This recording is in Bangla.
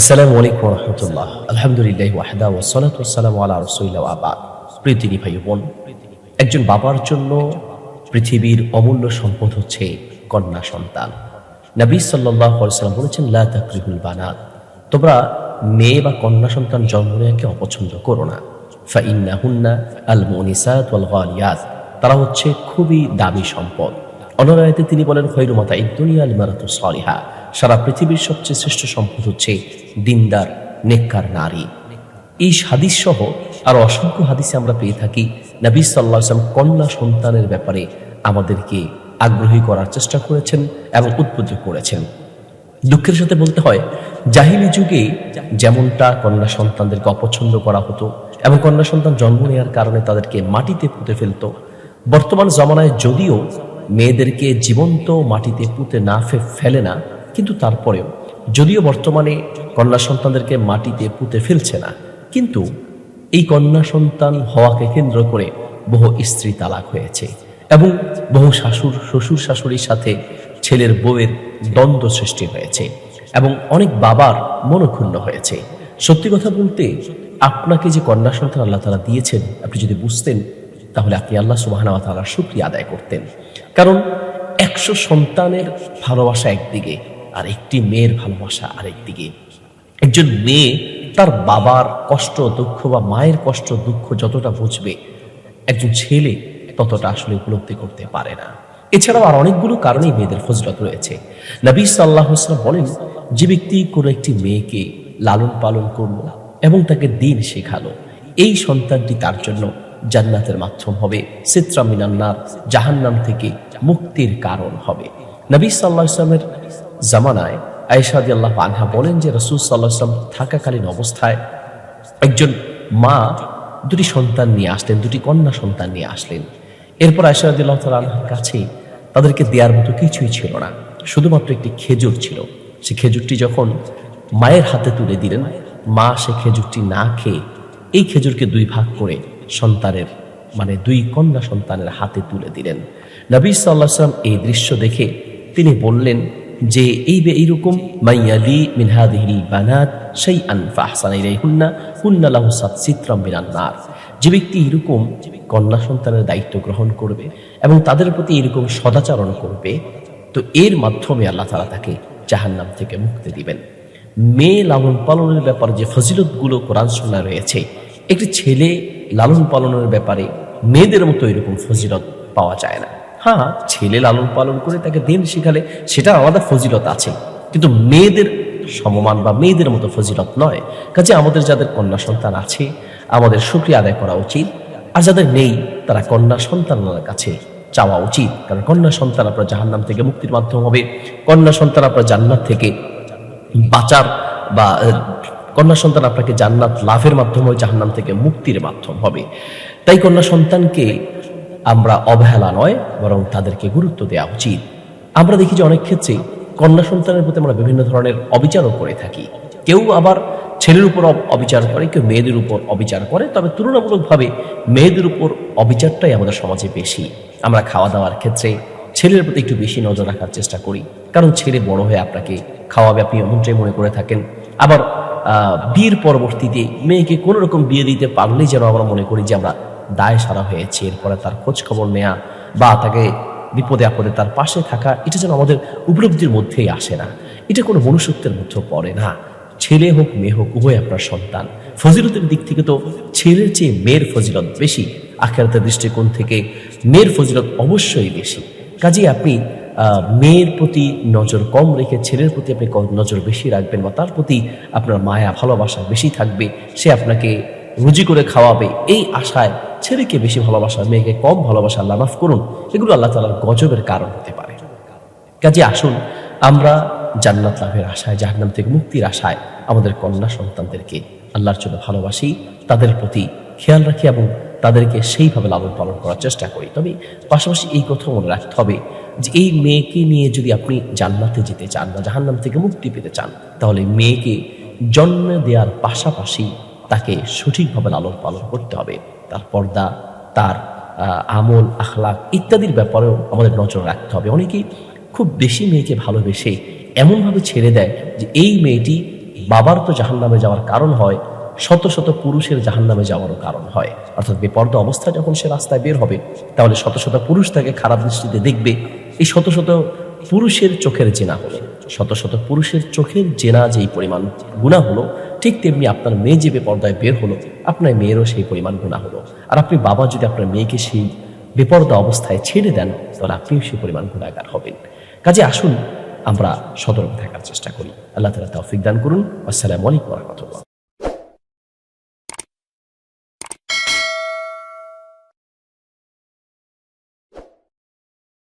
আসসালামু আলাইকুম রহমতুল্লাহ। আলহামদুলিল্লাহ ওয়াহদা ওসালাত ওসালাম আলা রসুল্লাহ আবাদ প্রীতিনি ভাই বোন, একজন বাবার জন্য পৃথিবীর অমূল্য সম্পদ হচ্ছে কন্যা সন্তান। নবী সাল্লাহ সাল্লাম বলেছেন, লা তাকরিবুল বানাত। তোমরা মেয়ে বা কন্যা সন্তান জন্ম নেওয়াকে অপছন্দ করো না। ফা ইন্না হুন্না আল মুনিসাত ওয়াল গালিয়াত তারা হচ্ছে খুবই দামি সম্পদ। অনরায়তে তিনি বলেন, খৈরুমাতা ইদ্দুনিয়া লিমারাতু সালিহা সারা পৃথিবীর সবচেয়ে শ্রেষ্ঠ সম্পদ হচ্ছে দিনদার, নেককার নারী। এই হাদিস সহ আর অসংখ্য হাদিসে আমরা পেয়ে থাকি, নবী সাল্লাহ কন্যা সন্তানের ব্যাপারে আমাদেরকে আগ্রহী করার চেষ্টা করেছেন এবং উদ্বুদ্ধ করেছেন। দুঃখের সাথে বলতে হয়, জাহিলি যুগে যেমনটা কন্যা সন্তানদেরকে অপছন্দ করা হতো এবং কন্যা সন্তান জন্ম নেওয়ার কারণে তাদেরকে মাটিতে পুঁতে ফেলতো, বর্তমান জমানায় যদিও মেয়েদেরকে জীবন্ত মাটিতে পুঁতে না ফেলে না, কিন্তু তারপরেও যদিও বর্তমানে কন্যা সন্তানদেরকে মাটিতে পুঁতে ফেলছে না, কিন্তু এই কন্যা সন্তান হওয়াকে কেন্দ্র করে বহু স্ত্রী তালাক হয়েছে এবং বহু শাশুর শ্বশুর শাশুড়ির সাথে ছেলের বউয়ের দ্বন্দ্ব সৃষ্টি হয়েছে এবং অনেক বাবার মনক্ষুণ্ণ হয়েছে। সত্যি কথা বলতে, আপনাকে যে কন্যা সন্তান আল্লাহ তালা দিয়েছেন, আপনি যদি বুঝতেন, তাহলে আপনি আল্লাহ সুবাহানা তালার শুক্রিয়া আদায় করতেন। কারণ একশো সন্তানের ভালোবাসা একদিকে আর একটি মেয়ের ভালোবাসা আরেকদিকে। একজন মেয়ে তার বাবার কষ্ট, দুঃখ বা মায়ের কষ্ট, দুঃখ যতটা বুঝবে, একজন ছেলে ততটা আসলে উপলব্ধি করতে পারে না। এছাড়াও আর অনেকগুলো কারণেই মেয়েদের ফজলত রয়েছে। নবী সাল্লাহ ইসলাম বলেন, যে ব্যক্তি কোনো একটি মেয়েকে লালন পালন করল এবং তাকে দিন শেখালো, এই সন্তানটি তার জন্য জান্নাতের মাধ্যম হবে, সিত্রা মিনান্নার জাহান্নাম থেকে মুক্তির কারণ হবে। নবী সাল্লাহ ইসলামের জামানায় আয়সাদি আল্লাহ আনহা বলেন যে রসুল সাল্লাহ ইসলাম থাকাকালীন অবস্থায় একজন মা দুটি সন্তান নিয়ে আসলেন, দুটি কন্যা সন্তান নিয়ে আসলেন। এরপর আয়সাদুল্লাহ আনহার কাছে তাদেরকে দেওয়ার মতো কিছুই ছিল না, শুধুমাত্র একটি খেজুর ছিল। সে খেজুরটি যখন মায়ের হাতে তুলে দিলেন, মা সে খেজুরটি না খেয়ে এই খেজুরকে দুই ভাগ করে সন্তানের মানে দুই কন্যা সন্তানের হাতে তুলে দিলেন। নবী সাল্লাহ সাল্লাম এই দৃশ্য দেখে তিনি বললেন যে এই বে এইরকম মাইয়ালি মিনহাদিহিল বানাত সেই আনফা হাসান হুন্না হুন্না লাহু সাত চিত্রম বিনান্নার যে ব্যক্তি এরকম কন্যা সন্তানের দায়িত্ব গ্রহণ করবে এবং তাদের প্রতি এরকম সদাচরণ করবে, তো এর মাধ্যমে আল্লাহ তালা তাকে জাহান্নাম থেকে মুক্তি দিবেন। মেয়ে লালন পালনের ব্যাপারে যে ফজিলতগুলো কোরআন শোনা রয়েছে, একটি ছেলে লালন পালনের ব্যাপারে মেয়েদের মতো এরকম ফজিলত পাওয়া যায় না। হ্যাঁ ছেলে লালন পালন করে তাকে দিন শিখালে সেটা আলাদা ফজিলত আছে। কিন্তু মেয়েদের সমমান বা মেয়েদের মতো ফজিলত নয়। কাজে আমাদের যাদের কন্যা সন্তান আছে, আমাদের শুক্রিয়া আদায় করা উচিত। আর যাদের নেই, তারা কন্যা সন্তানের কাছে চাওয়া উচিত। কারণ কন্যা সন্তান আপনার জাহান্নাম থেকে মুক্তির মাধ্যম হবে। কন্যা সন্তান আপনার জান্নাত থেকে বাঁচার বা কন্যা সন্তান আপনাকে জান্নাত লাভের মাধ্যম হয়, জাহান্নাম থেকে মুক্তির মাধ্যম হবে। তাই কন্যা সন্তানকে আমরা অবহেলা নয়, বরং তাদেরকে গুরুত্ব দেওয়া উচিত। আমরা দেখি যে অনেক ক্ষেত্রে কন্যা সন্তানের প্রতি আমরা বিভিন্ন ধরনের অবিচারও করে থাকি। কেউ আবার ছেলের উপর অব- অবিচার করে, কেউ মেয়েদের উপর অবিচার করে, তবে তুলনামূলকভাবে মেয়েদের উপর অবিচারটাই আমাদের সমাজে বেশি। আমরা খাওয়া দাওয়ার ক্ষেত্রে ছেলের প্রতি একটু বেশি নজর রাখার চেষ্টা করি। কারণ ছেলে বড় হয়ে আপনাকে খাওয়াবে, আপনি এমনটাই মনে করে থাকেন। আবার বিয়ের পরবর্তীতে মেয়েকে কোনো রকম বিয়ে দিতে পারলেই যেন আমরা মনে করি যে আমরা দায় সারা হয়েছে। এরপরে তার খোঁজ খবর নেয়া বা তাকে বিপদে আপদে তার পাশে থাকা, এটা যেন আমাদের উপলব্ধির মধ্যেই আসে না। এটা কোনো মনুষ্যত্বের মধ্যে পড়ে না। ছেলে হোক, মেয়ে হোক, উভয় আপনার সন্তান। ফজিলতের দিক থেকে তো ছেলের চেয়ে মেয়ের ফজিলত বেশি। আখেরাতের দৃষ্টিকোণ থেকে মেয়ের ফজিলত অবশ্যই বেশি। কাজেই আপনি মেয়ের প্রতি নজর কম রেখে ছেলের প্রতি আপনি নজর বেশি রাখবেন বা তার প্রতি আপনার মায়া, ভালোবাসা বেশি থাকবে, সে আপনাকে রুজি করে খাওয়াবে। এই আশায় ছেলেকে বেশি ভালোবাসা, মেয়েকে কম ভালোবাসা আল্লাহ মাফ করুন, এগুলো আল্লাহ তালার গজবের কারণ হতে পারে। কাজে আসুন, আমরা জান্নাত লাভের আশায়, জাহান্নাম থেকে মুক্তির আশায় আমাদের কন্যা সন্তানদেরকে আল্লাহর জন্য ভালোবাসি, তাদের প্রতি খেয়াল রাখি এবং তাদেরকে সেইভাবে লালন পালন করার চেষ্টা করি। তবে পাশাপাশি এই কথা মনে রাখতে হবে যে, এই মেয়েকে নিয়ে যদি আপনি জান্নাতে যেতে চান বা জাহান্নাম থেকে মুক্তি পেতে চান, তাহলে মেয়েকে জন্ম দেওয়ার পাশাপাশি তাকে সঠিকভাবে লালন পালন করতে হবে। তার পর্দা, তার আমল আখলাক ইত্যাদির ব্যাপারেও আমাদের নজর রাখতে হবে। অনেকেই খুব বেশি মেয়েকে ভালোবেসে এমনভাবে ছেড়ে দেয় যে, এই মেয়েটি বাবার তো জাহান্নামে যাওয়ার কারণ হয়, শত শত পুরুষের জাহান্নামে যাওয়ারও কারণ হয়। অর্থাৎ বেপর্দা অবস্থা যখন সে রাস্তায় বের হবে, তাহলে শত শত পুরুষ তাকে খারাপ দৃষ্টিতে দেখবে। এই শত শত পুরুষের চোখের জেনা হলো। শত শত পুরুষের চোখের জেনা যেই পরিমাণ গুণা হলো ঠিক তেমনি আপনার মেয়ে যে বেপর্দায় বের হলো, আপনার মেয়েরও সেই পরিমাণ গুণা হলো। আর আপনি বাবা যদি আপনার মেয়েকে সেই বেপর্দা অবস্থায় ছেড়ে দেন, তাহলে আপনিও সেই পরিমাণ গুণাগার হবেন। কাজে আসুন, আমরা সতর্ক থাকার চেষ্টা করি। আল্লাহ তালা তৌফিক দান করুন। আসসালামু আলাইকুম রহমতুল্লাহ।